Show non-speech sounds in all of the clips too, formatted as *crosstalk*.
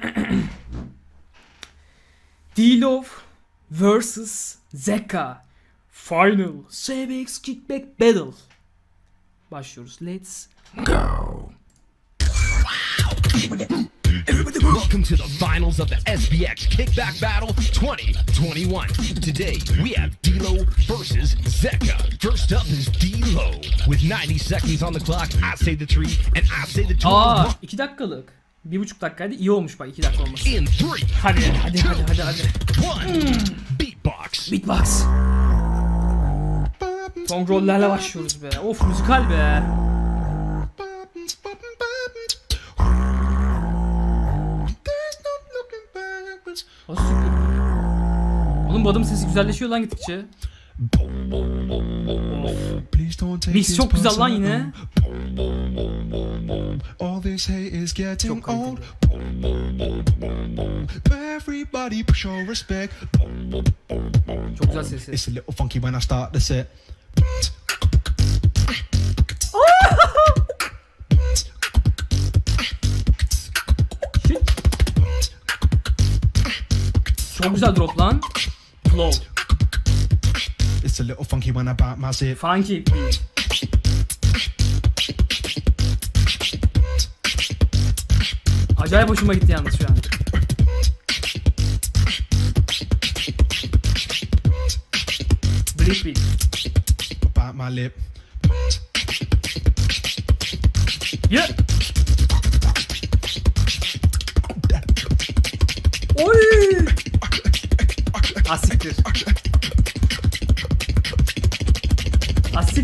*clears throat* D-Love vs. Zeka. Final. CBX Kickback Battle. Başlıyoruz. Let's go. Welcome to the finals of the SBX Kickback Battle 2021. Today we have D'Lo versus Zeka. First up is D'Lo. With 90 seconds on the clock, I say the three and I say the two. Aa 2 dakikalık. Bir buçuk dakikaydı. İyi olmuş bak 2 dakika olması. Hadi hadi hadi hadi hadi. one, beatbox. Beatbox. Son rollerle başlıyoruz be. Of müzikal be. Oğlum bu adamın sesi güzelleşiyor lan gittikçe. Please don't take Mix this çok güzel lan personal. yine. All this hate is getting old. Everybody push your respect. Çok güzel sesi. It's a little funky when I start the set. Çok güzel drop lan. Flow. It's a little funky when I bite my zip. Funky. Acayip hoşuma gitti yalnız şu an. Bleep beat. Bite my lip. Yeah. Oy! *laughs* Asiktir.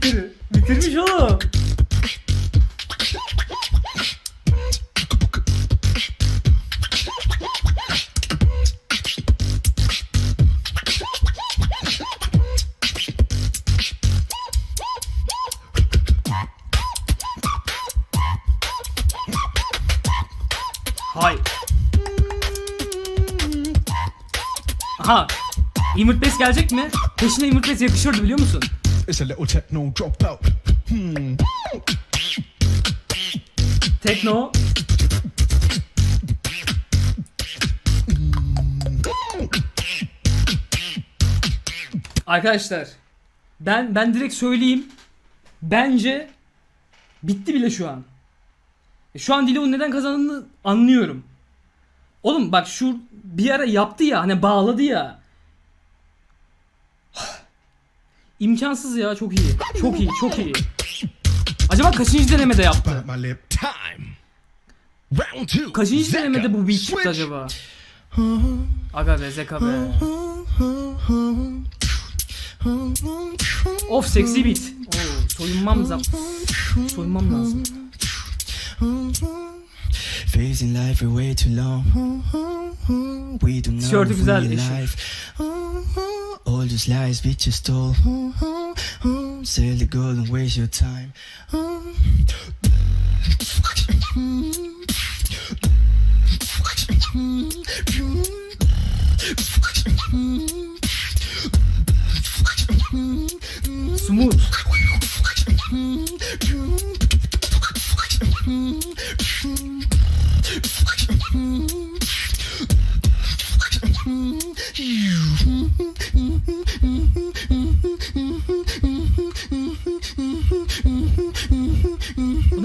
Asiktir. Bitirmiş oğlum. Aha. Bass gelecek mi? Peşine Invert Bass yakışırdı biliyor musun? It's a little techno dropout. Tekno. Arkadaşlar ben ben direkt söyleyeyim. Bence bitti bile şu an. E, Şu an Dilov'un neden kazandığını anlıyorum. Oğlum bak şu bir ara yaptı ya hani bağladı ya. İmkansız ya çok iyi. Çok iyi çok iyi. Acaba kaçıncı denemede yaptı? Kaçıncı denemede bu beat çıktı acaba? *laughs* Aga be Zeka be. Of seksi beat. Oo, soyunmam lazım. Soyunmam lazım. Facing life way too long. We do not güzel eşi. Life. All these lies we just stole. Sell the gold and waste your time. Smooth.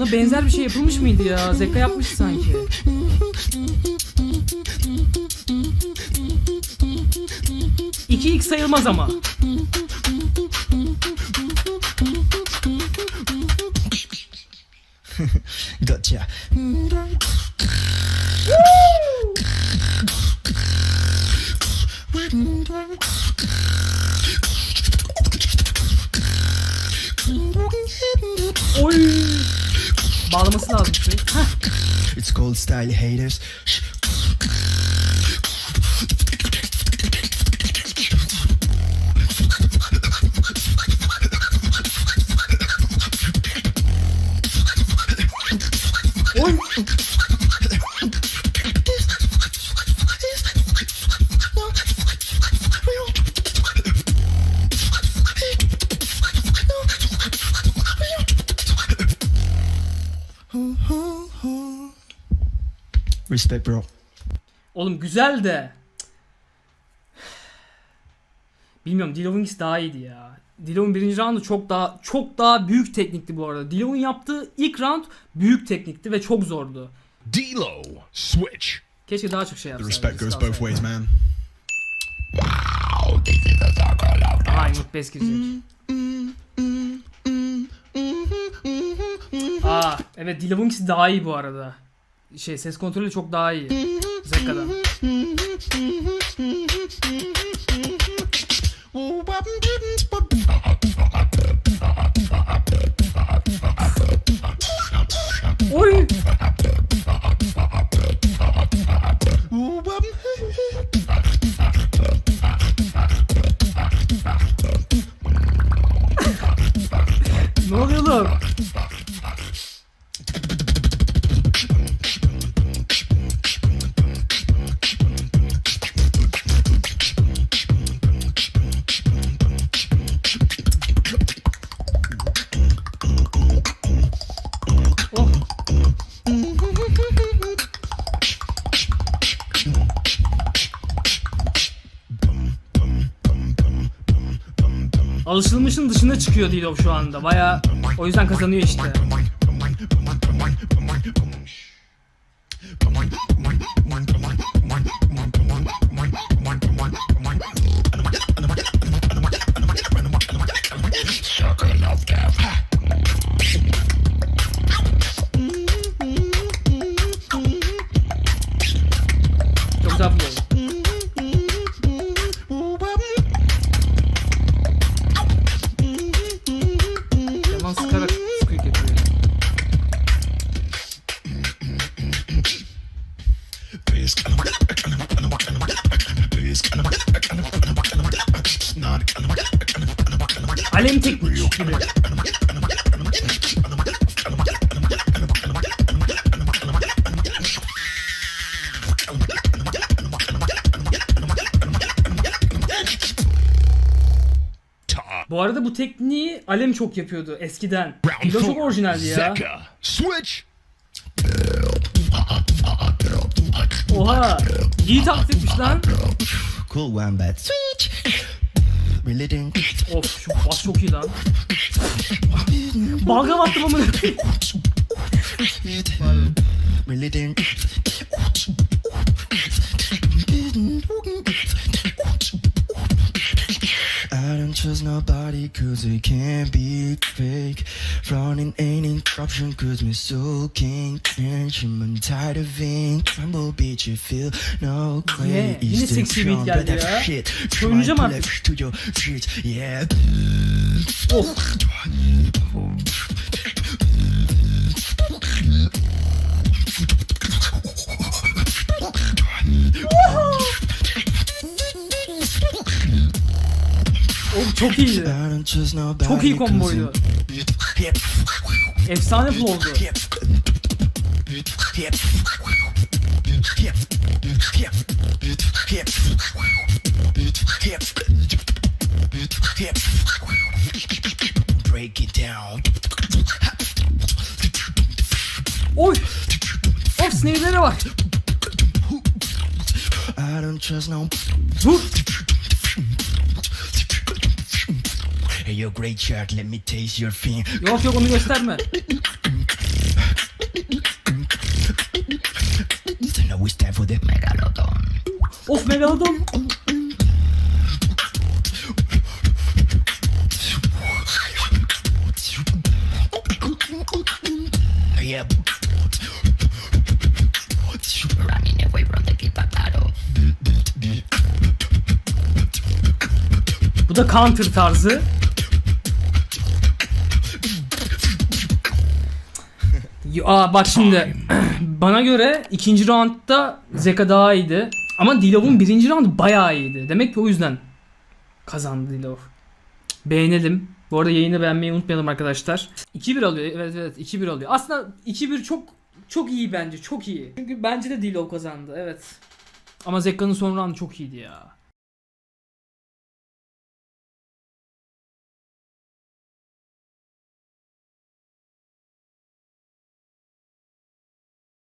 Buna benzer bir şey yapılmış mıydı ya? Zeka yapmış sanki. İki x sayılmaz ama. *laughs* Gotcha. Bağlaması lazım şurayı. It's called style haters. Respect, bro. Oğlum güzel de. Bilmiyorum Dilov'un daha iyiydi ya. Dilov'un birinci roundu çok daha çok daha büyük teknikti bu arada. Dilov'un yaptığı ilk round büyük teknikti ve çok zordu. D'Lo, switch. Keşke daha çok şey The yapsaydı. respect goes both ways, man. Aha Umut Bes girecek. Evet Dilov'unkisi daha iyi bu arada. Şey ses kontrolü çok daha iyi. Zekka'dan. Oy! Ne oluyor oğlum? Alışılmışın dışına çıkıyor Dilo şu anda. Baya o yüzden kazanıyor işte. Bu arada bu tekniği Alem çok yapıyordu eskiden. Dilo çok orijinaldi ya. Switch. Oha. İyi taktikmiş lan. Cool one, but switch. Didn't. Of şu bas çok iyi lan. Balgam attım amına. Really didn't. I don't trust nobody cause it can't be fake Running ain't interruption cause my soul can't change I'm tired of being tremble bitch you feel no Yeah, way yine Is the seksi beat drum, geldi but that ya. shit Oynayacağım Try to artık. live to your streets yeah Of. Çok iyiydi. Çok iyi komboydu. Efsane flow'du. Break it down. Oy. Of snare'lere bak. I don't trust no. Dur. Hey, yo, great shot. Let me taste your thing. Yok yok onu gösterme. So now it's time for the megalodon. Of Megalodon. Yep. Running away from the. Bu da counter tarzı. Aa bak şimdi *clears throat* bana göre ikinci roundda Zeka daha iyiydi. Ama Dilov'un birinci roundu bayağı iyiydi. Demek ki o yüzden kazandı Dilov. Beğenelim. Bu arada yayını beğenmeyi unutmayalım arkadaşlar. 2-1 alıyor. Evet evet 2-1 alıyor. Aslında 2-1 çok çok iyi bence. Çok iyi. Çünkü bence de Dilov kazandı. Evet. Ama Zekka'nın son roundu çok iyiydi ya.